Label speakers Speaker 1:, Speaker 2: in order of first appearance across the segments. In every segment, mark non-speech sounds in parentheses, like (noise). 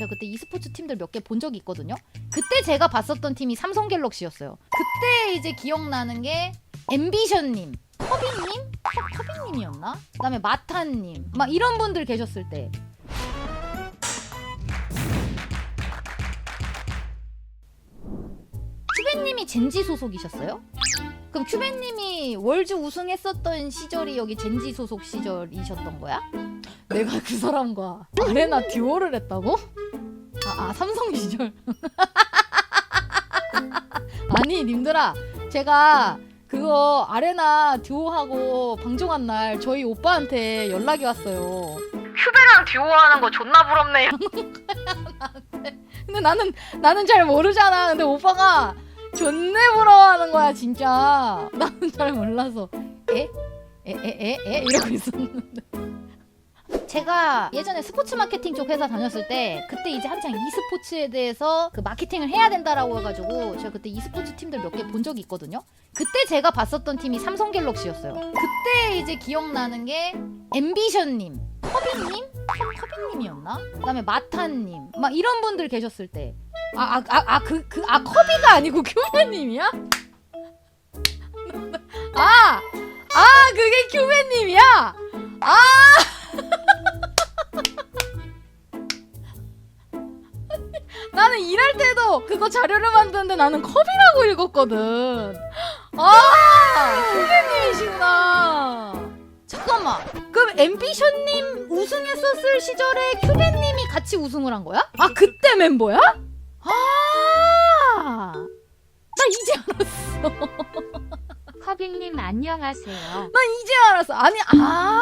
Speaker 1: 제가 그때 e스포츠 팀들 몇 개 본 적이 있거든요. 그때 제가 봤었던 팀이 삼성 갤럭시였어요. 그때 이제 기억나는 게 앰비션님, 터빈님, 터, 터빈님이었나? 그다음에 마타님, 막 이런 분들 계셨을 때. 큐베님이 젠지 소속이셨어요? 그럼 큐베님이 월즈 우승했었던 시절이 여기 젠지 소속 시절이셨던 거야? 내가 그 사람과 아레나 듀오를 했다고? 아, 아 삼성 시절. (laughs) 아니 님들아 제가 그거 아레나 듀오하고 방송한 날 저희 오빠한테 연락이 왔어요. 큐베랑 듀오하는 거 존나 부럽네. (laughs) 근데 나는 나는 잘 모르잖아. 근데 오빠가 존내 부러워하는 거야 진짜. 나는 잘 몰라서 에? 에? 에? 에? 에? 이러고 있었는데. 제가 예전에 스포츠 마케팅 쪽 회사 다녔을 때 그때 이제 한창 e스포츠에 대해서 그 마케팅을 해야 된다라고 해가지고 제가 그때 e스포츠 팀들 몇 개 본 적이 있거든요. 그때 제가 봤었던 팀이 삼성 갤럭시였어요. 그때 이제 기억나는 게 앰비션님, 터빈님, 터- 터빈님이었나? 그다음에 마타님, 막 이런 분들 계셨을 때. 아, 아, 아, 아, 그, 그, 아, 커비가 아니고 큐베님이야? (laughs) 아, 아, 그게 큐베님이야? 아! 나는 일할 때도 그거 자료를 만드는데 나는 컵이라고 읽었거든. 아, 큐베님이시구나. 잠깐만. 그럼 앰비션님 우승했었을 시절에 큐베님이 같이 우승을 한 거야? 아, 그때 멤버야? 아, 나 이제 알았어. (laughs)
Speaker 2: 커빙님 안녕하세요.
Speaker 1: 난 이제 알았어. 아니, 아.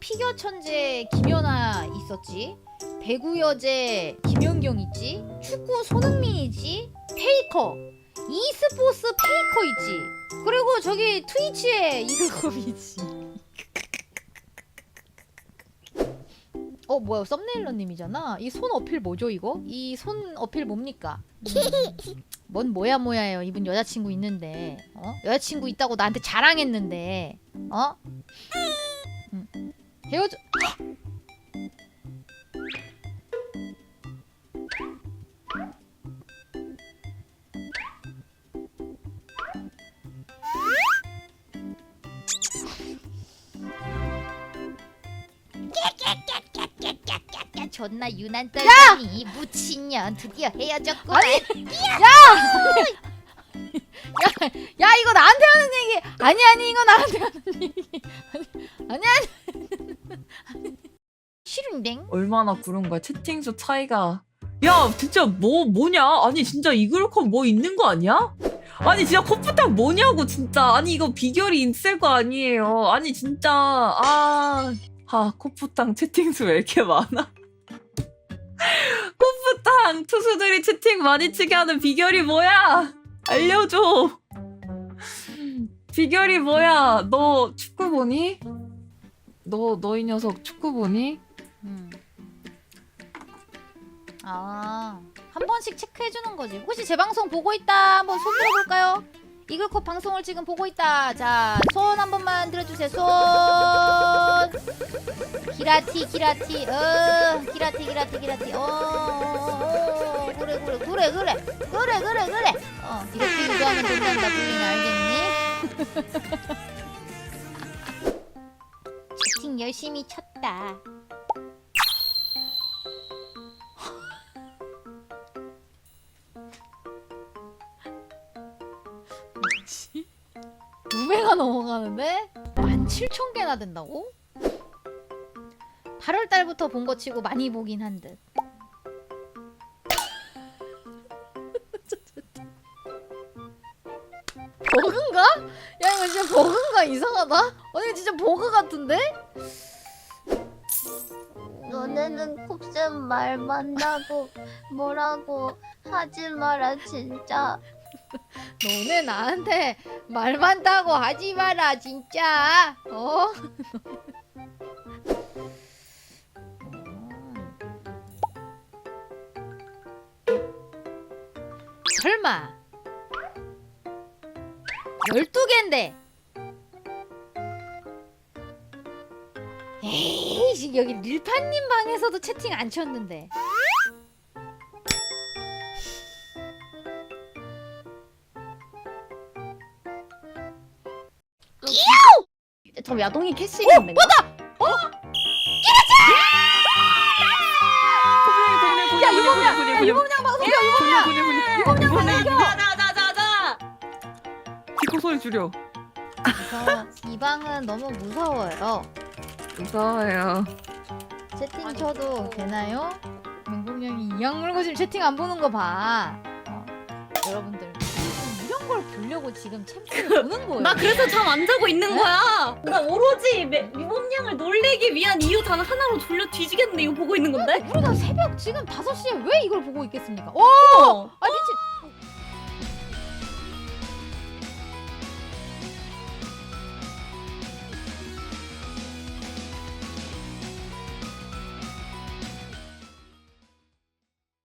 Speaker 1: 피겨 천재 김연아 있었지. 배구 여제 김연경 있지. 축구 손흥민 있지. 페이커. e스포츠 페이커 있지. 그리고 저기 트위치에 이글컵 있지. 어 뭐야 썸네일러님이잖아. 이 손 어필 뭐죠 이거? 이 손 어필 뭡니까? 음, 뭔 뭐야 뭐야예요. 이분 여자친구 있는데 어? 여자친구 있다고 나한테 자랑했는데 어? 음. 헤어져.
Speaker 3: 야 존나 유난 떨더니 무친년 드디어 헤어졌구나
Speaker 1: 아니, 야! 이거 나한테 하는 얘기. 아니 아니 이거 나한테 하는 얘기. 아니 아니
Speaker 3: 싫은댕
Speaker 4: 얼마나 구른 거야? 채팅수 차이가. 야 진짜 뭐 뭐냐? 아니 진짜 이글컵 뭐 있는 거 아니야? 아니 진짜 컵부탁 뭐냐고 진짜. 아니 이거 비결이 있을 거 아니에요. 아니 진짜. 아, 아 컵부탁 채팅수 왜 이렇게 많아? (laughs) 컵부탁 투수들이 채팅 많이 치게 하는 비결이 뭐야? 알려줘. 비결이 뭐야? 너 축구 보니? 너 너 이 녀석 축구 보니?
Speaker 1: 음. 아, 한 번씩 체크해 주는 거지. 혹시 제 방송 보고 있다. 한번 손 들어 볼까요? 이글컵 방송을 지금 보고 있다. 자, 손 한 번만 들어 주세요. 손. 기라티 기라티. 어, 기라티 기라티 기라티. 어, 어, 어. 그래 그래 그래 그래. 그래 그래 그래. 어, 기라티 유도하면 된단다. 부인 알겠니? 열심히 쳤다. 뭐지? 두 배가 넘어가는데 17,000개나 된다고? 8월 달부터 본 거 치고 많이 보긴 한 듯. 버그인가? 야 이거 진짜 버그인가 이상하다. 아니 진짜 버그 같은데?
Speaker 3: 너네는 곱셈 말 만나고 뭐라고 하지 마라 진짜
Speaker 1: 너네 나한테 말 많다고 하지 마라 진짜. 어? (laughs) 설마 12개인데 에이 여기 릴파님 방에서도 채팅 안 쳤는데.
Speaker 5: 저 야동이 캐시인데.
Speaker 4: 야! 유범냥
Speaker 1: 유범냥 방송이야 유범냥
Speaker 4: 유범냥
Speaker 5: 자자자자.
Speaker 4: 디코 소리 줄여.
Speaker 1: 이 방은 너무 무서워요
Speaker 4: 무서워요
Speaker 1: 채팅 쳐도 되나요? 명동형이 이악 물고 지금 채팅 안 보는 거 봐. 어. 여러분들 이런 걸 보려고 지금 챔프를 보는 (laughs) 거예요.
Speaker 5: 나 그래서 잠 안 자고 있는 거야. 나 오로지 유범양을 놀리기 위한 이유 단 하나로 졸려 뒤지겠는데 이거 보고 있는 건데?
Speaker 1: 우리가 새벽 지금 5시에 왜 이걸 보고 있겠습니까? 오!
Speaker 5: 어.
Speaker 1: 아 미친